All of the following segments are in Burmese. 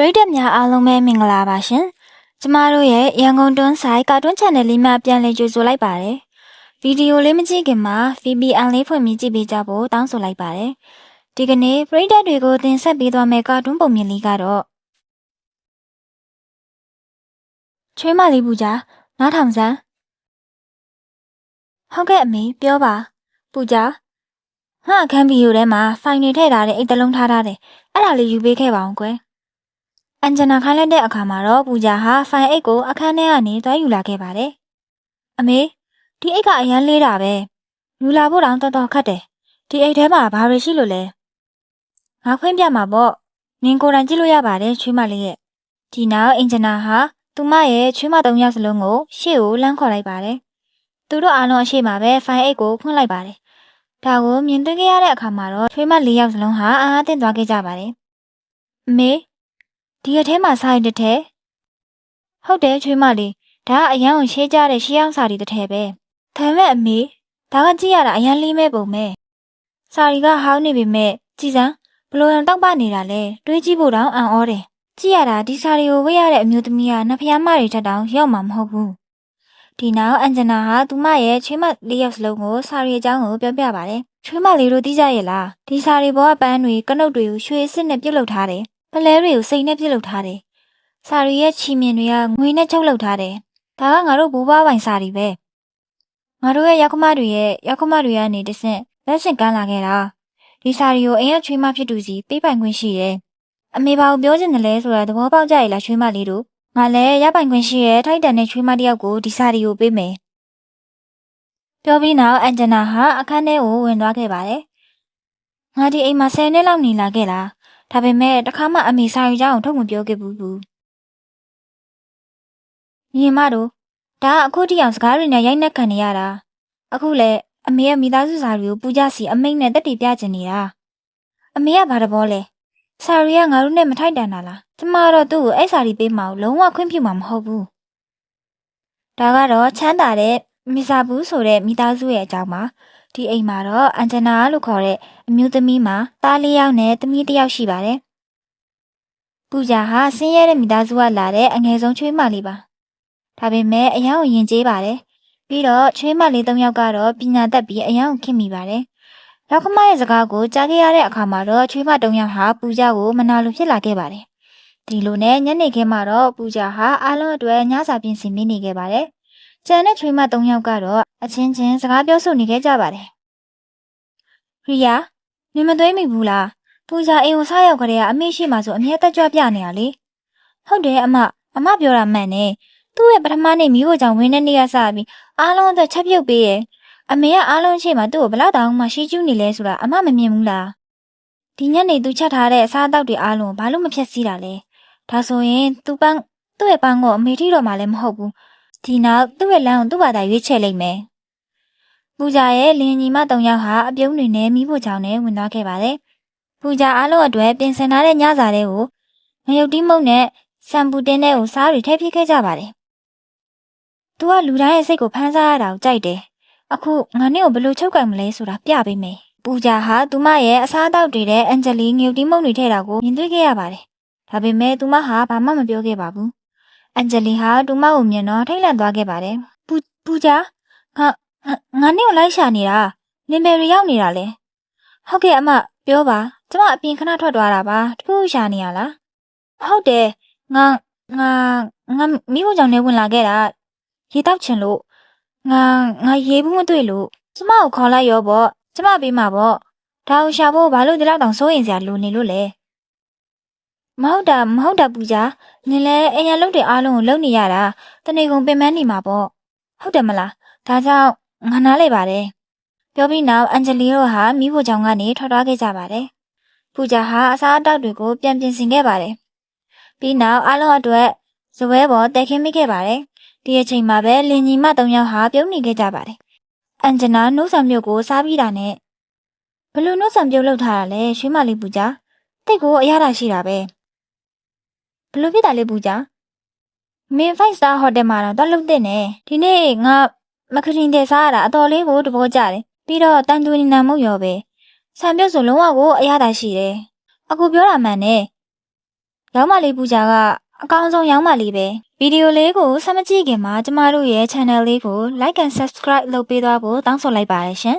ပရိသတ်များအားလုံးပဲမင်္ဂလာပါရှင်။ကျမတို့ရဲ့ရန်ကုန်တွန်းဆိုင်ကာတွန်း channel လေးမှာပြန်လည်ကြိုဆိုလိုက်ပါတယ်။ဗီဒီယိုလေးမကြည့်ခင်မှာ VPN လေးဖွင့်ပြီးကြည့်ပေးကြဖို့တောင်းဆိုလိုက်ပါတယ်။ဒီကနေ့ပရိသတ်တွေကိုတင်ဆက်ပေးသွားမယ့်ကာတွန်းပုံမြင်လေးကတော့ချွေးမလေးပူကြနားထောင်စမ်းဟုတ်ကဲ့အမေပြောပါပူကြငါအခန်းဗီဒီယိုထဲမှာဖိုင်တွေထည့်ထားတဲ့အိတ်တစ်လုံးထားထားတယ်အဲ့ဒါလေးယူပေးခဲ့ပါအောင်ကွယ် အန်ဂျနာခိုင်းလိုက်တဲ့အခါမှာတော့ပူဂျာဟာဖိုင်အိတ်ကိုအခန်းထဲကနေသွားယူလာခဲ့ပါတယ်။အမေဒီအိတ်ကအရန်လေးတာပဲ။ယူလာဖို့တောင်တော်တော်ခက်တယ်။ဒီအိတ်ထဲမှာဘာတွေရှိလို့လဲ။ငါခွင့်ပြမှာပေါ့။နင်ကိုယ်တိုင်ကြည့်လို့ရပါတယ်ချွေးမလေးရဲ့။ဒီနောက်အင်ဂျနာဟာသူမရဲ့ချွေးမသုံးယောက်စလုံးကိုရှေ့ကိုလမ်းခေါ်လိုက်ပါတယ်။သူတို့အားလုံးအရှိမပဲဖိုင်အိတ်ကိုဖွင့်လိုက်ပါတယ်။ဒါကိုမြင်တွေ့ခဲ့ရတဲ့အခါမှာတော့ချွေးမလေးယောက်စလုံးဟာအားအသင့်သွားခဲ့ကြပါတယ်။အမေ ဒီအထဲမှာစာရီတစ်ထည်ဟုတ်တယ်ချွေးမလေးဒါကအရန်ကိုရှေးကြတဲ့ရှေးအောင်စာရီတစ်ထည်ပဲဒါပေမဲ့အမေဒါကကြည့်ရတာအရန်လေးမဲ့ပုံပဲစာရီကဟောင်းနေပေမဲ့ကြည်စမ်းဘလို့ရန်တောက်ပနေတာလဲတွေးကြည့်ဖို့တောင်အံ့ဩတယ်ကြည့်ရတာဒီစာရီကိုဝေ့ရတဲ့အမျိုးသမီးကနှဖျားမတွေထက်တောင်ရောက်မှာမဟုတ်ဘူးဒီနောက်အန်ဂျနာဟာသူမရဲ့ချွေးမလေးယောက်စလုံးကိုစာရီအကြောင်းကိုပြောပြပါတယ်ချွေးမလေးတို့သိကြရဲ့လားဒီစာရီဘောကပန်းတွေကနုတ်တွေကိုရွှေစစ်နဲ့ပြုတ်လုပ်ထားတယ် ပလဲတွေကိုစိတ်နဲ့ပြုတ်လုပ်ထားတယ်။စာရီရဲ့ချီမြင်တွေကငွေနဲ့ချုပ်လုပ်ထားတယ်။ဒါကငါတို့ဘိုးဘွားပိုင်စာရီပဲ။ငါတို့ရဲ့ရောက်ခမတွေရဲ့ရောက်ခမတွေကနေတဆင့်လက်ဆင့်ကမ်းလာခဲ့တာ။ဒီစာရီကိုအိမ်ရချွေးမဖြစ်သူစီပေးပိုင်ခွင့်ရှိတယ်။အမေဘာကိုပြောချင်တယ်လဲဆိုတာသဘောပေါက်ကြရဲ့လားချွေးမလေးတို့။ငါလည်းရပိုင်ခွင့်ရှိရဲ့ထိုက်တန်တဲ့ချွေးမတစ်ယောက်ကိုဒီစာရီကိုပေးမယ်။ပြောပြီးနောက်အန်ဂျနာဟာအခန်းထဲကိုဝင်သွားခဲ့ပါတယ်။ငါဒီအိမ်မှာ10နှစ်လောက်နေလာခဲ့တာ။ ဒါပေမဲ့တခါမှအမေစာယူကြောင်းထုတ်မပြောခဲ့ဘူးဘူးညီမတို့ဒါကအခုတိအောင်စကားတွေနဲ့ရိုက်နှက်ခံနေရတာအခုလေအမေရဲ့မိသားစုစာတွေကိုပူကြစီအမိန့်နဲ့တက်တည်ပြချင်နေတာအမေကဘာတဘောလဲစာရီကငါတို့နဲ့မထိုက်တန်တာလားကျမတော့သူ့ကိုအဲ့စာရီပေးမအောင်လုံးဝခွင့်ပြုမှာမဟုတ်ဘူးဒါကတော့ချမ်းသာတဲ့မီဆာဘူးဆိုတဲ့မိသားစုရဲ့အကြောင်းပါ ဒီအိမ်မှာတော့အန်ဂျနာလို့ခေါ်တဲ့အမျိုးသမီးမှာသားလေးယောက်နဲ့သမီးတစ်ယောက်ရှိပါတယ်။ပူဇာဟာဆင်းရဲတဲ့မိသားစုကလာတဲ့အငယ်ဆုံးချွေးမလေးပါ။ဒါပေမဲ့အယောင်ရင်ကျေးပါတယ်။ပြီးတော့ချွေးမလေးသုံးယောက်ကတော့ပညာတတ်ပြီးအယောင်ခင်မိပါတယ်။လောက်ခမရဲ့စကားကိုကြားခဲ့ရတဲ့အခါမှာတော့ချွေးမတုံယောက်ဟာပူဇာကိုမနာလိုဖြစ်လာခဲ့ပါတယ်။ဒီလိုနဲ့ညနေခင်းမှာတော့ပူဇာဟာအားလုံးအတွက်ညစာပြင်ဆင်ပေးနေခဲ့ပါတယ်။ ကျန်တဲ့ချွေးမသုံးယောက်ကတော့အချင်းချင်းစကားပြောဆိုနေခဲ့ကြပါတယ်။ရီယာနင်မသွေးမိဘူးလားပူဇာအိမ်ကိုစားရောက်ကြတဲ့အမေရှိမှဆိုအမြဲတက်ကြွပြနေရလေဟုတ်တယ်အမအမပြောတာမှန်နေသူ့ရဲ့ပထမနေ့မိဖို့ကြောင့်ဝင်းတဲ့နေ့ကစပြီးအားလုံးအတွက်ချက်ပြုတ်ပေးရဲ့အမေကအားလုံးရှိမှသူ့ကိုဘလောက်တောင်မှရှိကျူးနေလဲဆိုတာအမမမြင်ဘူးလားဒီညနေသူချက်ထားတဲ့အစားအသောက်တွေအားလုံးဘာလို့မဖြတ်စည်းတာလဲဒါဆိုရင်သူ့ပန်းသူ့ရဲ့ပန်းကိုအမေထိတော့မှလည်းမဟုတ်ဘူး ဒီနောက်သူ့ရဲ့လမ်းကိုသူ့ဘာသာရွေးချယ်လိုက်မယ်ပူဇာရဲ့လင်းညီမတုံယောက်ဟာအပြုံးတွေနဲ့မိဖို့ကြောင့်လည်းဝင်သွားခဲ့ပါတယ်ပူဇာအားလုံးအတွက်ပြင်ဆင်ထားတဲ့ညစာတွေကိုငရုတ်တိမုတ်နဲ့စံပူတင်းတဲ့ကိုစားတွေထည့်ပြခဲ့ကြပါတယ်။ "तू ကလူတိုင်းရဲ့စိတ်ကိုဖမ်းစားရတာကိုကြိုက်တယ်။အခုငါနဲ့ကိုဘယ်လိုချုပ်ကင်မလဲဆိုတာပြပေးမယ်။ပူဇာဟာသူမရဲ့အစားအသောက်တွေနဲ့အန်ဂျလီငရုတ်တိမုတ်တွေထည့်တာကိုမြင်တွေ့ခဲ့ရပါတယ်။ဒါပေမဲ့သူမဟာဘာမှမပြောခဲ့ပါဘူး။ အန်ဂျလီဟာသူမကိုမြင်တော့ထိတ်လန့်သွားခဲ့ပါတယ်။ပူပူဇာငါငါနဲ့ကိုလိုက်ရှာနေတာလင်ဘယ်ရီရောက်နေတာလဲ။ဟုတ်ကဲ့အမပြောပါကျမအပြင်ခဏထွက်သွားတာပါတခုရှာနေရလားဟုတ်တယ်ငါငါငါမိဖို့ကြောင့်နေဝင်လာခဲ့တာရေတောက်ချင်လို့ငါငါရေဘူးမတွေ့လို့ကျမကိုခေါ်လိုက်ရောပေါ့ကျမပေးမှာပေါ့ဒါအောင်ရှာဖို့ဘာလို့ဒီလောက်တောင်စိုးရင်စရာလိုနေလို့လဲ မဟုတ်တာမဟုတ်တာပူကြနင်လည်းအရင်လုပ်တဲ့အားလုံးကိုလုပ်နေရတာတနေကုန်ပင်ပန်းနေမှာပေါ့ဟုတ်တယ်မလားဒါကြောင့်ငါနားလေပါတယ်ပြောပြီးနောက်အန်ဂျလီတို့ဟာမိဖို့ကြောင့်ကနေထွက်သွားခဲ့ကြပါတယ်ပူဇာဟာအစားအသောက်တွေကိုပြန်ပြင်ဆင်ခဲ့ပါတယ်။ပြီးနောက်အားလုံးအတွက်ဇပွဲပေါ်တည်ခင်းမိခဲ့ပါတယ်။ဒီအချိန်မှာပဲလင်ညီမ၃ယောက်ဟာပြုံးနေခဲ့ကြပါတယ်။အန်ဂျနာနှုတ်ဆံမြုပ်ကိုစားပြီးတာနဲ့ဘလို့နှုတ်ဆံပြုတ်လောက်ထားတာလဲရွှေမလေးပူဇာတိတ်ကိုအရသာရှိတာပဲ။ ဘလို့ဖြစ်တာလဲပူဇာမင်း5 star hotel မှာတော့တော့လုပ်တဲ့နဲ့ဒီနေ့ငါမခရင်တဲ့စားရတာအတော်လေးကိုတဘောကြတယ်ပြီးတော့တန်တူနီနာမုတ်ရောပဲဆံပြုတ်ဆိုလုံးဝကိုအရသာရှိတယ်။အခုပြောတာမှန်နဲ့။ရရောင်းမလေးပူဇာကအကောင်းဆုံးရောင်းမလေးပဲဗီဒီယိုလေးကိုဆက်မကြည့်ခင်မှာကျမတို့ရဲ့ channel လေးကို like and subscribe လုပ်ပေးသွားဖို့တောင်းဆိုလိုက်ပါတယ်ရှင်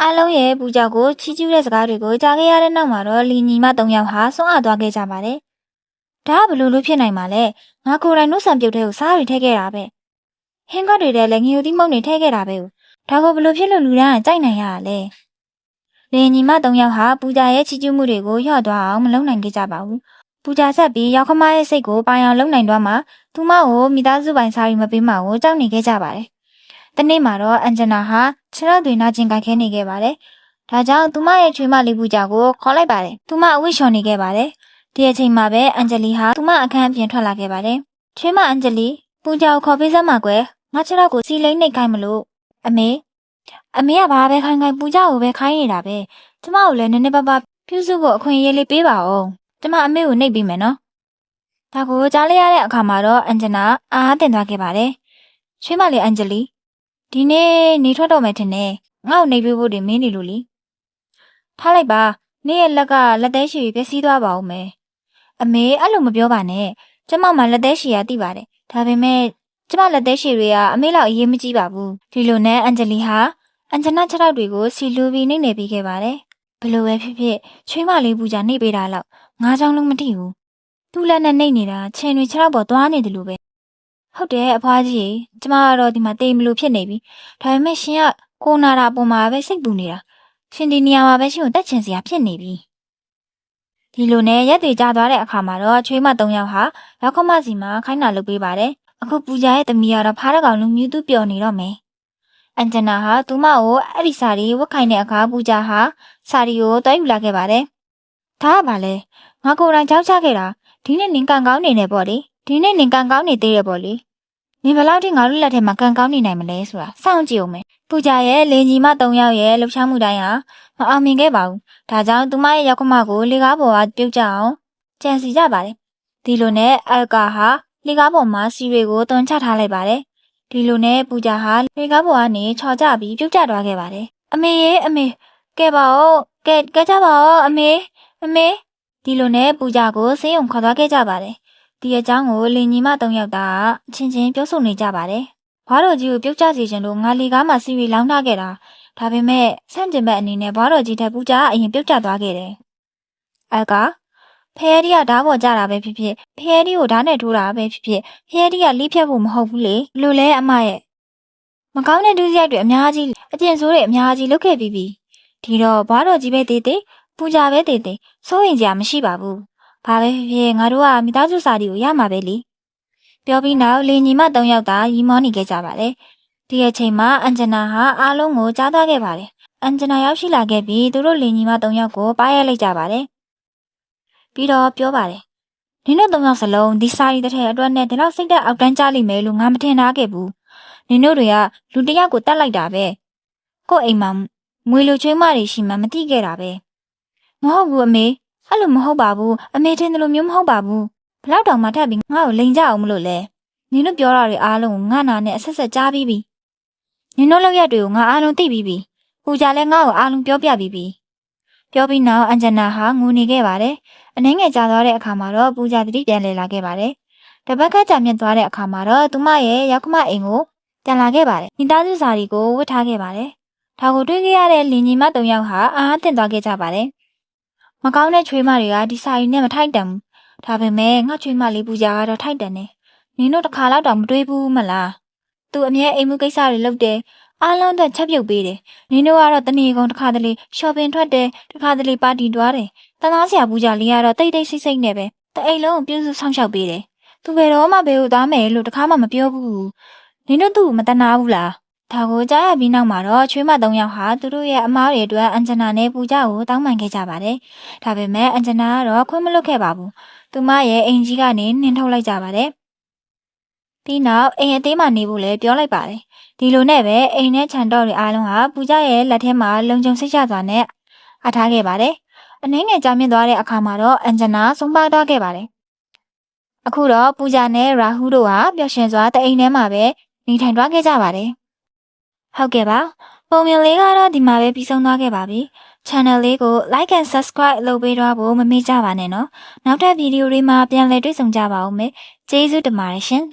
အားလုံးရဲ့ပူဇာကိုချီးကျူးတဲ့စကားတွေကိုကြားခဲ့ရတဲ့နောက်မှာတော့လီညီမ၃ယောက်ဟာဆွမ်းအားသွားခဲ့ကြပါတယ် ဒါကဘယ်လိုလုပ်ဖြစ်နိုင်မှာလဲငါကိုယ်တိုင်နှုတ်ဆံပြုတ်တဲ့ကိုစားရီထည့်ခဲ့တာပဲဟင်းကတ်တွေထဲလည်းငီယိုသီးမုံတွေထည့်ခဲ့တာပဲဒါကိုဘယ်လိုဖြစ်လို့လူတိုင်းကကြိုက်နိုင်ရတာလဲလင်ညီမ၃ယောက်ဟာပူဇာရဲ့ချီးကျူးမှုတွေကိုလျှော့သွားအောင်မလုပ်နိုင်ခဲ့ကြပါဘူးပူဇာဆက်ပြီးရောက်ခမရဲ့စိတ်ကိုပိုင်အောင်လုပ်နိုင်တော့မှသူမကိုမိသားစုပိုင်စားရီမပေးမှကိုကြောက်နေခဲ့ကြပါတယ်တနေ့မှာတော့အန်ဂျနာဟာခြေထောက်တွေနာကျင်ကြိုက်ခဲနေခဲ့ပါတယ်ဒါကြောင့်သူမရဲ့ချွေးမလေးပူဇာကိုခေါ်လိုက်ပါတယ်သူမအဝိရှော်နေခဲ့ပါတယ် ဒီအချိန်မှာပဲအန်ဂျလီဟာသူမအခန်းအပြင်ထွက်လာခဲ့ပါတယ်ချွေးမအန်ဂျလီပူဇာကိုခေါ်ပေးစမ်းပါကွယ်ငါခြေထောက်ကိုစီလိမ့်နှိပ်ခိုင်းမလို့အမေအမေကဘာပဲခိုင်းခိုင်းပူဇာကိုပဲခိုင်းနေတာပဲကျမကိုလည်းနည်းနည်းပါးပါးပြုစုဖို့အခွင့်အရေးလေးပေးပါဦးကျမအမေကိုနှိပ်ပေးမယ်နော်ဒါကိုကြားလိုက်ရတဲ့အခါမှာတော့အန်ဂျနာအားအသင့်သွားခဲ့ပါတယ်ချွေးမလေးအန်ဂျလီဒီနေ့နေထွက်တော့မယ်ထင်တယ်ငါ့ကိုနှိပ်ပေးဖို့တွေမင်းနေလို့လीထားလိုက်ပါနေ့ရဲ့လက်ကလက်သေးရှည်ပျက်စီးသွားပါဦးမယ် အမေအဲ့လိုမပြောပါနဲ့ကျမမှလက်သေးရှည်ရသိပါတယ်ဒါပေမဲ့ကျမလက်သေးရှည်တွေကအမေလောက်အရေးမကြီးပါဘူးဒီလိုနဲ့အန်ဂျလီဟာအန်ဂျနာခြေထောက်တွေကိုစီလူပြီးနှိမ့်နေပြီးခဲ့ပါတယ်ဘလို့ပဲဖြစ်ဖြစ်ချွေးမလေးပူကြနှိပ်ပေးတာလောက်ငါးချောင်းလုံးမထိဘူးသူ့လက်နဲ့နှိပ်နေတာခြေတွေခြေထောက်ပေါ်သွားနေတယ်လို့ပဲဟုတ်တယ်အဖွားကြီးကျမကတော့ဒီမှာတိမ်မလို့ဖြစ်နေပြီဒါပေမဲ့ရှင်ကကိုနာတာပုံမှာပဲစိတ်ပူနေတာရှင်ဒီနေရာမှာပဲရှင်ကိုတက်ချင်စရာဖြစ်နေပြီ ဒီလိုနဲ့ရက်တွေကြာသွားတဲ့အခါမှာတော့ချွေးမ၃ယောက်ဟာရောက်ခမစီမှာခိုင်းတာလုပ်ပေးပါတယ်အခုပူကြရဲ့တမီကတော့ဖားတကောင်လူမျိုးသူပျော်နေတော့မယ်အန်ဂျနာဟာသူမကိုအဲ့ဒီစာရီဝတ်ခိုင်းတဲ့အခါပူကြဟာစာရီကိုတွဲယူလာခဲ့ပါတယ်ဒါကဘာလဲငါကိုယ်တိုင်ကြောက်ချခဲ့တာဒီနေ့နင်ကန်ကောင်းနေနေပေါ့လေဒီနေ့နင်ကန်ကောင်းနေသေးတယ်ပေါ့လေနင်ဘယ်လောက်ထိငါတို့လက်ထဲမှာကန်ကောင်းနေနိုင်မလဲဆိုတာစောင့်ကြည့်အောင်မယ် ပူကြရဲ့လင်ကြီးမ၃ယောက်ရဲ့လှုပ်ရှားမှုတိုင်းဟာမအောင်မြင်ခဲ့ပါဘူးဒါကြောင့်သူမရဲ့ရောက်ခမကိုလေကားပေါ်ကပြုတ်ကြအောင်ကြံစီကြပါတယ်ဒီလိုနဲ့အလကာဟာလေကားပေါ်မှာစီတွေကိုတွန်းချထားလိုက်ပါတယ်ဒီလိုနဲ့ပူကြဟာလေကားပေါ်ကနေချော်ကြပြီးပြုတ်ကျသွားခဲ့ပါတယ်အမေရေအမေကဲပါဦးကဲကဲကြပါဦးအမေအမေဒီလိုနဲ့ပူကြကိုဆေးရုံခေါ်သွားခဲ့ကြပါတယ်ဒီအကြောင်းကိုလင်ညီမ၃ယောက်သားအချင်းချင်းပြောဆိုနေကြပါတယ် ဘွားတော်ကြီးကိုပြုတ်ကျစေချင်လို့ငါလီကားမှာစီရီလောင်းထားခဲ့တာဒါပေမဲ့ဆန့်ကျင်ဘက်အနေနဲ့ဘွားတော်ကြီးထက်ပူကြကအရင်ပြုတ်ကျသွားခဲ့တယ်အကဖဲရီကဓာတ်ပေါ်ကြတာပဲဖြစ်ဖြစ်ဖဲရီကိုဓာတ်နဲ့ထိုးတာပဲဖြစ်ဖြစ်ဖဲရီကလိဖြတ်ဖို့မဟုတ်ဘူးလေလို့လဲအမရဲ့မကောင်းတဲ့ဒုစရိုက်တွေအများကြီးအကျင့်ဆိုးတွေအများကြီးလုပ်ခဲ့ပြီးပြီဒီတော့ဘွားတော်ကြီးပဲတည်တည်ပူကြပဲတည်တည်စိုးရင်ကြမရှိပါဘူးဘာပဲဖြစ်ဖြစ်ငါတို့ကမိသားစုစာတီကိုရမှာပဲလေ ပြောပြီးနောက်လင်ညီမ၃ယောက်သာရီမောနေခဲ့ကြပါတယ်ဒီအချိန်မှာအန်ဂျနာဟာအားလုံးကိုကြားသွားခဲ့ပါတယ်အန်ဂျနာရောက်ရှိလာခဲ့ပြီးသူတို့လင်ညီမ၃ယောက်ကိုပါရိုက်လိုက်ကြပါတယ်ပြီးတော့ပြောပါတယ်နင်တို့၃ယောက်စလုံးဒီစာရီတစ်ထည်အတွက်နဲ့ဒီလောက်စိတ်သက်အောက်တန်းကြလိမ့်မယ်လို့ငါမထင်ထားခဲ့ဘူးနင်တို့တွေကလူတစ်ယောက်ကိုတတ်လိုက်တာပဲကို့အိမ်မှာမွေလိုချွေးမတွေရှိမှမသိခဲ့တာပဲမဟုတ်ဘူးအမေအဲ့လိုမဟုတ်ပါဘူးအမေထင်တယ်လို့မျိုးမဟုတ်ပါဘူး ဘလောက်တောင်မှထပ်ပြီးငါ့ကိုလိန်ကြအောင်မလို့လဲနင်တို့ပြောတာတွေအားလုံးကိုငါနာနဲ့အဆက်ဆက်ကြားပြီးပြီနင်တို့လောက်ရက်တွေကိုငါအားလုံးသိပြီးပြီပူကြလဲငါ့ကိုအားလုံးပြောပြပြီးပြီပြောပြီးနောက်အန်ဂျနာဟာငိုနေခဲ့ပါတယ်အနှင်းငယ်ကြာသွားတဲ့အခါမှာတော့ပူကြတတိပြန်လည်လာခဲ့ပါတယ်တပတ်ကကြာမြင့်သွားတဲ့အခါမှာတော့သူမရဲ့ရောက်ခမအိမ်ကိုပြန်လာခဲ့ပါတယ်မိသားစုစာရီကိုဝတ်ထားခဲ့ပါတယ်ဒါကိုတွေ့ခဲ့ရတဲ့လင်ညီမ၃ယောက်ဟာအားအသင့်သွားခဲ့ကြပါတယ်မကောင်းတဲ့ချွေးမတွေကဒီစာရီနဲ့မထိုက်တန်ဘူး။ ဒါပေမဲ့ငါချွေးမလေးပူကြကတော့ထိုက်တန်တယ်။နင်တို့တစ်ခါတော့မတွေးဘူးမလား။ तू အမြဲအိမ်မှုကိစ္စတွေလုပ်တယ်။အားလုံးအတွက်ချက်ပြုတ်ပေးတယ်။နင်တို့ကတော့တနေကုန်တစ်ခါတလေ shopping ထွက်တယ်။တစ်ခါတလေပါတီတွားတယ်။တသားစရာပူကြလေးကတော့တိတ်တိတ်ဆိတ်ဆိတ်နဲ့ပဲ။တအိမ်လုံးကိုပြုစုဆောင်ရှောက်ပေးတယ်။ तू ဘယ်တော့မှဘယ်ကိုသွားမယ်လို့တခါမှမပြောဘူး။နင်တို့သူ့ကိုမတနာဘူးလား။ ဒါကိုကြားရပြီးနောက်မှာတော့ချွေးမ၃ယောက်ဟာသူတို့ရဲ့အမားတွေအတွက်အန်ဂျနာနဲ့ပူကြကိုတောင်းပန်ခဲ့ကြပါတယ်။ဒါပေမဲ့အန်ဂျနာကတော့ခွင့်မလွတ်ခဲ့ပါဘူး။သူမရဲ့အိမ်ကြီးကနေနှင်ထုတ်လိုက်ကြပါတယ်။ပြီးနောက်အိမ်အသေးမှနေဖို့လည်းပြောလိုက်ပါတယ်။ဒီလိုနဲ့ပဲအိမ်နဲ့ခြံတော့တွေအားလုံးဟာပူကြရဲ့လက်ထဲမှာလုံခြုံစိတ်ချစွာနဲ့အထားခဲ့ပါတယ်။အနှင်းငယ်ကြာမြင့်သွားတဲ့အခါမှာတော့အန်ဂျနာဆုံးပါသွားခဲ့ပါတယ်။အခုတော့ပူကြနဲ့ရာဟူတို့ဟာပျော်ရွှင်စွာတအိမ်ထဲမှာပဲနေထိုင်သွားခဲ့ကြပါတယ်။ ဟုတ်ကဲ့ပါပုံမြင်လေးကတော့ဒီမှာပဲပြီးဆုံးသွားခဲ့ပါပြီ channel လေးကို like and subscribe လုပ်ပေးတော့ဖို့မမေ့ကြပါနဲ့နော်နောက်ထပ်ဗီဒီယိုတွေမှာပြန်လည်တွေ့ဆုံကြပါဦးမယ်ကျေးဇူးတင်ပါတယ်ရှင်